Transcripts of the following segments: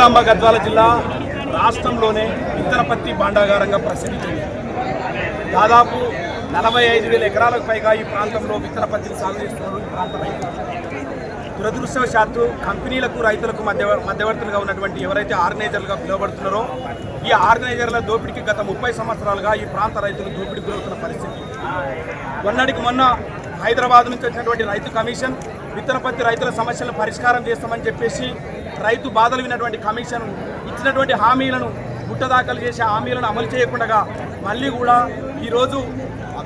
జోగులాంబ గద్వాల జిల్లా రాష్ట్రంలోనే ఇతరపత్తి భాండాగారంగా ప్రసిద్ధి. చెందింది దాదాపు నలభై ఐదు వేల ఎకరాలకు పైగా ఈ ప్రాంతంలో విత్తన పత్తిని సాగు చేస్తున్నారు ఈ ప్రాంత రైతులు. దురదృష్టవశాత్తు కంపెనీలకు రైతులకు మధ్య మధ్యవర్తులుగా ఉన్నటువంటి ఎవరైతే ఆర్గనైజర్లుగా పిలువబడుతున్నారో ఈ ఆర్గనైజర్ల దోపిడీకి గత ముప్పై సంవత్సరాలుగా ఈ ప్రాంత రైతులు దోపిడీ గురవుతున్న పరిస్థితి. మొన్నటికి మొన్న హైదరాబాద్ నుంచి వచ్చినటువంటి రైతు కమిషన్ విత్తన పత్తి రైతుల సమస్యలను పరిష్కారం చేస్తామని చెప్పేసి రైతు బాధలు విన్నటువంటి కమిషన్ ఇచ్చినటువంటి హామీలను గుట్టదాఖలు చేసే హామీలను అమలు చేయకుండా మళ్ళీ కూడా ఈరోజు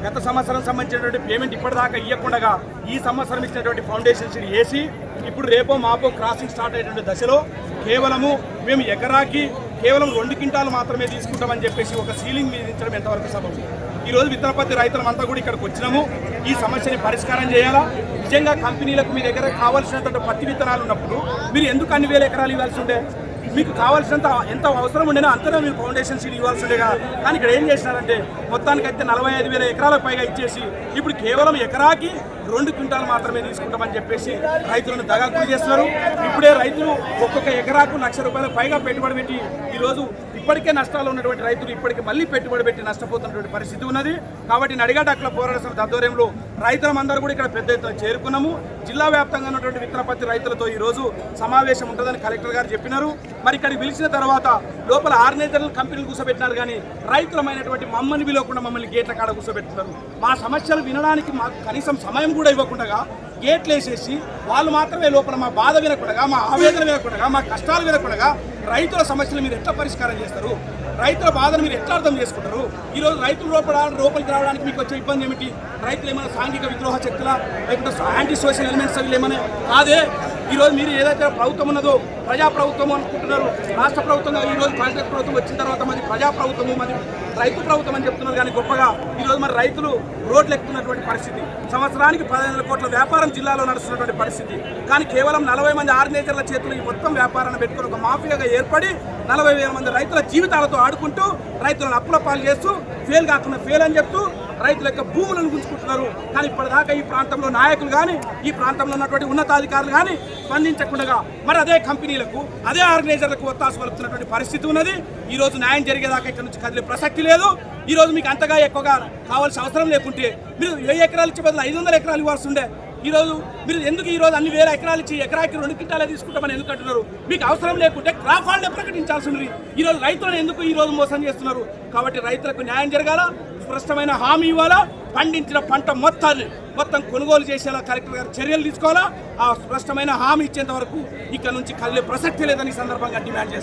గత సంవత్సరం సంబంధించినటువంటి పేమెంట్ ఇప్పటిదాకా ఇవ్వకుండా ఈ సంవత్సరం ఇచ్చినటువంటి ఫౌండేషన్ సీడ్ వేసి ఇప్పుడు రేపో మాపో క్రాసింగ్ స్టార్ట్ అయ్యేటువంటి దశలో కేవలము మేము ఎకరాకి కేవలం రెండు క్వింటాలు మాత్రమే తీసుకుంటామని చెప్పేసి ఒక సీలింగ్ విధించడం ఎంతవరకు సబబు? ఈ రోజు విత్తనపత్తి రైతులమంతా కూడా ఇక్కడికి వచ్చినాము. ఈ సమస్యని పరిష్కారం చేయాలా? నిజంగా కంపెనీలకు మీ దగ్గర కావాల్సినటువంటి పత్తి విత్తనాలు ఉన్నప్పుడు మీరు ఎందుకు అన్ని వేల ఎకరాలు ఇవ్వాల్సి ఉండే? మీకు కావాల్సినంత ఎంత అవసరం ఉండినా అంతనే మీరు ఫౌండేషన్ సీడ్ ఇవ్వాల్సి ఉండేగా కానీ ఇక్కడ ఏం చేసినారంటే మొత్తానికి అయితే నలభై ఐదు వేల ఎకరాలకు పైగా ఇచ్చేసి ఇప్పుడు కేవలం ఎకరాకి రెండు క్వింటాలు మాత్రమే తీసుకుంటామని చెప్పేసి రైతులను దగాకులు చేస్తున్నారు. ఇప్పుడే రైతులు ఒక్కొక్క ఎకరాకు లక్ష రూపాయలు పైగా పెట్టుబడి పెట్టి ఈరోజు ఇప్పటికే నష్టాలు ఉన్నటువంటి రైతులు ఇప్పటికే మళ్ళీ పెట్టుబడి పెట్టి నష్టపోతున్నటువంటి పరిస్థితి ఉన్నది. కాబట్టి నడిగాడ అట్ల పోరాట సమితి ఆధ్వర్యంలో రైతులందరూ కూడా ఇక్కడ పెద్ద ఎత్తున చేరుకున్నాము. జిల్లా వ్యాప్తంగా ఉన్నటువంటి విత్తనపత్తి రైతులతో ఈరోజు సమావేశం ఉంటుందని కలెక్టర్ గారు చెప్పినారు. మరి ఇక్కడికి పిలిచిన తర్వాత లోపల ఆర్గనైజర్లు కంపెనీలు కూర్చోబెట్టినారు కానీ రైతులమైనటువంటి మమ్మల్ని విలువకుండా మమ్మల్ని గేట్ల కాడ కూర్చోబెట్టున్నారు మా సమస్యలు వినడానికి మాకు కనీసం సమయం కూడా ఇవ్వకుండా గేట్లు వేసేసి వాళ్ళు మాత్రమే లోపల మా బాధ వినకుండా మా ఆవేదన వినకుండా మా కష్టాలు వినకుండా రైతుల సమస్యలు మీరు ఎట్లా పరిష్కారం చేస్తారు? రైతుల బాధను మీరు ఎట్లా అర్థం చేసుకుంటారు? ఈరోజు రైతులు లోపల లోపలికి రావడానికి మీకు వచ్చే ఇబ్బంది ఏమిటి? రైతులు ఏమైనా సాంఘిక విద్రోహ శక్తుల? లేకుంటే యాంటీ సోషల్ ఎలిమెంట్స్ అవి ఏమైనా కాదే? ఈరోజు మీరు ఏదైతే ప్రభుత్వం ఉన్నదో ప్రజా ప్రభుత్వం అనుకుంటున్నారు రాష్ట్ర ప్రభుత్వంగా ఈరోజు కాంగ్రెస్ ప్రభుత్వం వచ్చిన తర్వాత మరి ప్రజాప్రభుత్వము మరి రైతు ప్రభుత్వం అని చెప్తున్నారు. కానీ గొప్పగా ఈరోజు మరి రైతులు రోడ్లు ఎక్కుతున్నటువంటి పరిస్థితి. సంవత్సరానికి పదిహేను కోట్ల వ్యాపారం జిల్లాలో నడుస్తున్నటువంటి పరిస్థితి. కానీ కేవలం నలభై మంది ఆర్గనైజర్ల చేతులు ఈ మొత్తం వ్యాపారాన్ని పెట్టుకుని ఒక మాఫియాగా ఏర్పడి నలభై వేల మంది రైతుల జీవితాలతో ఆడుకుంటూ రైతులను అప్పుల పాలు చేస్తూ ఫెయిల్ కాకుండా ఫెయిల్ అని చెప్తూ రైతుల యొక్క భూములను గుంజుకుంటున్నారు. కానీ ఇప్పటిదాకా ఈ ప్రాంతంలో నాయకులు కానీ ఈ ప్రాంతంలో ఉన్నటువంటి ఉన్నతాధికారులు కానీ స్పందించకుండా మరి అదే కంపెనీలకు అదే ఆర్గనైజర్లకు ఒత్తాసు పలుకుతున్నటువంటి పరిస్థితి ఉన్నది. ఈ రోజు న్యాయం జరిగేదాకా ఇక్కడ నుంచి కదిలే ప్రసక్తి లేదు. ఈరోజు మీకు అంతగా ఎక్కువగా కావాల్సిన అవసరం లేకుంటే మీరు ఏ ఎకరాలు ఇచ్చే బదులు ఐదు వందల ఎకరాలు ఇవ్వాల్సి ఉండే ఈ రోజు మీరు ఎందుకు ఈ రోజు అన్ని వేల ఎకరాలు ఇచ్చి ఎకరాకి రెండు కింటాలే తీసుకుంటామని ఎందుకు అంటున్నారు మీకు అవసరం లేకుంటే క్రాప్ హాలిడే ప్రకటించాల్సి ఉంది ఈ రోజు రైతులను ఎందుకు ఈ రోజు మోసం చేస్తున్నారు? కాబట్టి రైతులకు న్యాయం జరగాల? స్పష్టమైన హామీ ఇవ్వాలా? పండించిన పంట మొత్తాన్ని మొత్తం కొనుగోలు చేసేలా కలెక్టర్ గారు చర్యలు తీసుకోవాలా? ఆ స్పష్టమైన హామీ ఇచ్చేంత వరకు ఇక్కడ నుంచి కదిలే ప్రసక్తి లేదని ఈ సందర్భంగా డిమాండ్ చేస్తారు